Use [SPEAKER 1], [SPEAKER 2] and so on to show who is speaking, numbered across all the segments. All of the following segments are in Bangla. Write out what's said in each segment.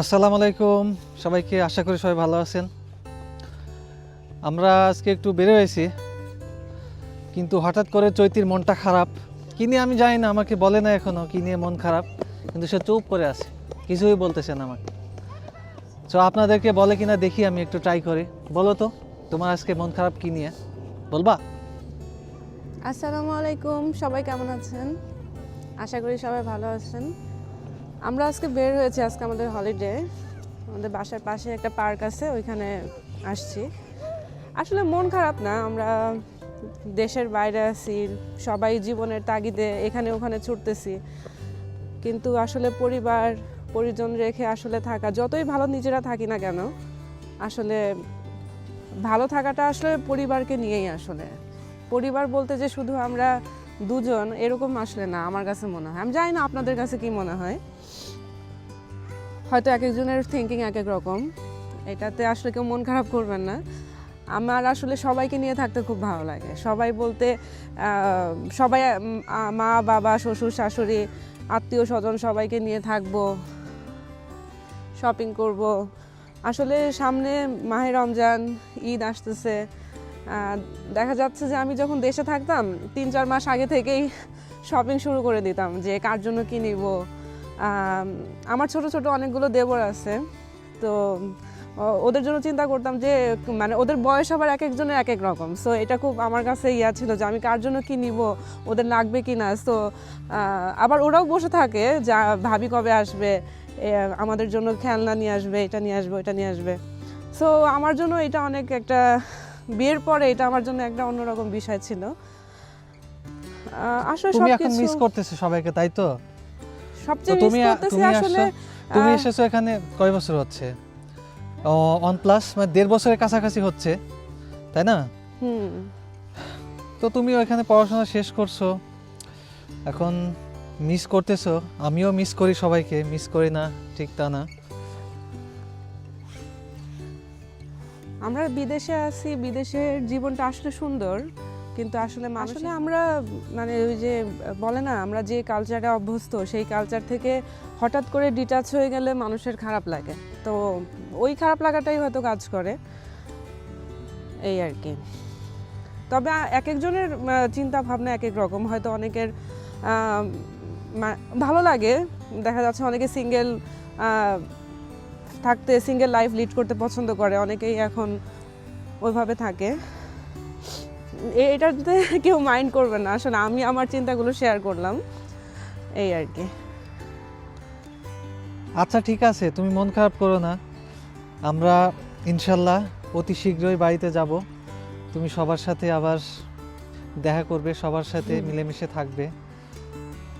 [SPEAKER 1] আসসালামু আলাইকুম। সবাইকে আশা করি সবাই ভালো আছেন। আমরা আজকে একটু বের হয়েছি, কিন্তু হঠাৎ করে চৈতির মনটা খারাপ। কি নিয়ে আমি জানি না, আমাকে বলে না এখনও কি নিয়ে মন খারাপ, কিন্তু সে চুপ করে আছে, কিছুই বলতেছে না আমাকে। তো আপনাদেরকে বলে কিনা দেখি, আমি একটু ট্রাই করি। বলো তো, তোমার আজকে মন খারাপ কি নিয়ে? বলবা?
[SPEAKER 2] আসসালামু আলাইকুম, সবাই কেমন আছেন? আশা করি সবাই ভালো আছেন। আমরা আজকে বের হয়েছি, আজকে আমাদের হলিডে আমাদের বাসার পাশে একটা পার্ক আছে, ওইখানে আসছি। আসলে মন খারাপ না, আমরা দেশের বাইরে আছি, সবাই জীবনের তাগিদে এখানে ওখানে ছুটতেছি। কিন্তু আসলে পরিবার, পরিজন রেখে আসলে থাকা, যতই ভালো নিজেরা থাকি না কেন, আসলে ভালো থাকাটা আসলে পরিবারকে নিয়েই আসলে। পরিবার বলতে যে শুধু আমরা দুজন এরকম আসলে না, আমার কাছে মনে হয়। আমি জানি না আপনাদের কাছে কি মনে হয়। হয়তো এক একজনের থিঙ্কিং এক এক রকম। এটাতে আসলে কেউ মন খারাপ করবেন না। আমার আসলে সবাইকে নিয়ে থাকতে খুব ভালো লাগে। সবাই বলতে সবাই মা, বাবা, শ্বশুর, শাশুড়ি, আত্মীয় স্বজন সবাইকে নিয়ে থাকব শপিং করব। আসলে সামনে মাহে রমজান, ঈদ আসতেছে। দেখা যাচ্ছে যে আমি যখন দেশে থাকতাম, তিন চার মাস আগে থেকেই শপিং শুরু করে দিতাম যে কার জন্য কী নিব। আমার ছোট ছোট অনেকগুলো দেবর আছে, তো ওদের জন্য চিন্তা করতাম যে মানে ওদের বয়স আবার এক একজনের এক এক রকম। সো এটা খুব আমার কাছে ইয়া ছিল যে আমি কার জন্য কী নিব, ওদের লাগবে কি না। সো আবার ওরাও বসে থাকে যা, ভাবি কবে আসবে? আমাদের জন্য খেলনা নিয়ে আসবে, এটা নিয়ে আসবে ওটা নিয়ে আসবে। সো আমার জন্য এটা অনেক একটা বিয়ের পরে এটা আমার জন্য একটা অন্যরকম বিষয় ছিল। আসলে
[SPEAKER 1] তুমি এখন মিস করতেছো সবাইকে তাই তো?
[SPEAKER 2] সবচেয়ে মিস
[SPEAKER 1] তুমি
[SPEAKER 2] করতেছি আসলে
[SPEAKER 1] তুমি এসেছ এখানে কয় বছর হচ্ছে? অন প্লাস মানে দেড় বছরের কাছাকাছি হচ্ছে তাই না?
[SPEAKER 2] হুম।
[SPEAKER 1] তো তুমি ওখানে পড়াশোনা শেষ করছ এখন মিস করতেছো আমিও মিস করি সবাইকে মিস করি না ঠিক তা না।
[SPEAKER 2] আমরা বিদেশে আছি বিদেশের জীবনটা আসলে সুন্দর কিন্তু আসলে আসলে আমরা মানে ওই যে বলে না আমরা যে কালচারে অভ্যস্ত সেই কালচার থেকে হঠাৎ করে ডিটাচ হয়ে গেলে মানুষের খারাপ লাগে। তো ওই খারাপ লাগাটাই হয়তো কাজ করে। এই আর কি। তবে এক একজনের চিন্তা ভাবনা এক এক রকম। হয়তো অনেকের ভালো লাগে। দেখা যাচ্ছে অনেকে সিঙ্গেল থাকতে সিঙ্গেল লাইফ লিড করতে পছন্দ করে অনেকেই এখন ওইভাবে থাকে। এটাতে কেউ মাইন্ড করবে না। আসলে আমি আমার চিন্তাগুলো শেয়ার করলাম। এই আর কি।
[SPEAKER 1] আচ্ছা ঠিক আছে তুমি মন খারাপ করো না। আমরা ইনশাল্লাহ অতি শীঘ্রই বাড়িতে যাব। তুমি সবার সাথে আবার দেখা করবে সবার সাথে মিলেমিশে থাকবে।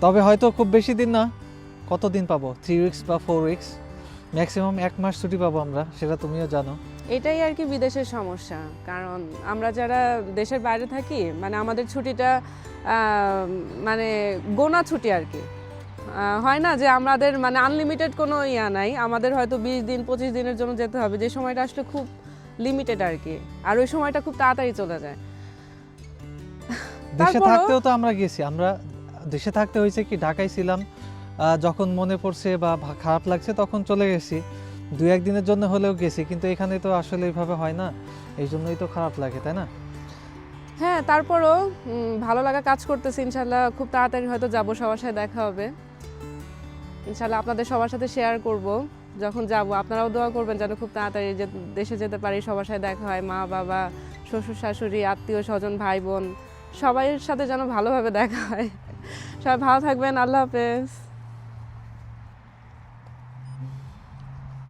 [SPEAKER 1] তবে হয়তো খুব বেশি দিন না কত দিন পাবো? থ্রি উইকস বা ফোর উইকস ম্যাক্সিমাম এক মাস ছুটি পাবো আমরা সেটা তুমিও জানো।
[SPEAKER 2] এটাই আর কি বিদেশের সমস্যা কারণ আমরা যারা দেশের বাইরে থাকি মানে আমাদের ছুটিটা মানে গোনা ছুটি আর কি। হয় না যে আমাদের মানে আনলিমিটেড কোনো ইয়া নাই আমাদের হয়তো বিশ দিন পঁচিশ দিনের জন্য যেতে হবে যে সময়টা আসলে খুব লিমিটেড আর কি আর ওই সময়টা খুব তাড়াতাড়ি চলে যায়।
[SPEAKER 1] দেশে থাকতেও তো আমরা গেছি আমরা দেশে থাকতে হয়েছে কি ঢাকায় ছিলাম যখন মনে পড়ছে বা খারাপ লাগছে, তখন চলে গেছি। দু একদিনের জন্য হলেও গেছি, কিন্তু এখানে তো আসলে এইভাবে হয় না। এই জন্যই তো খারাপ লাগে, তাই না?
[SPEAKER 2] হ্যাঁ তারপরও ভালো লাগা কাজ করতেছি, ইনশাল্লাহ। খুব তাড়াতাড়ি হয়তো যাব, সবার সাথে দেখা হবে। ইনশাল্লাহ আপনাদের সবার সাথে শেয়ার করব, যখন যাব। আপনারাও দোয়া করবেন যেন খুব তাড়াতাড়ি যে দেশে যেতে পারি, সবার সাথে দেখা হয়। মা, বাবা, শ্বশুর, শাশুড়ি, আত্মীয়, স্বজন, ভাই, বোন, সবাইয়ের সাথে যেন ভালোভাবে দেখা হয়। সবাই ভালো থাকবেন, আল্লাহ হাফেজ।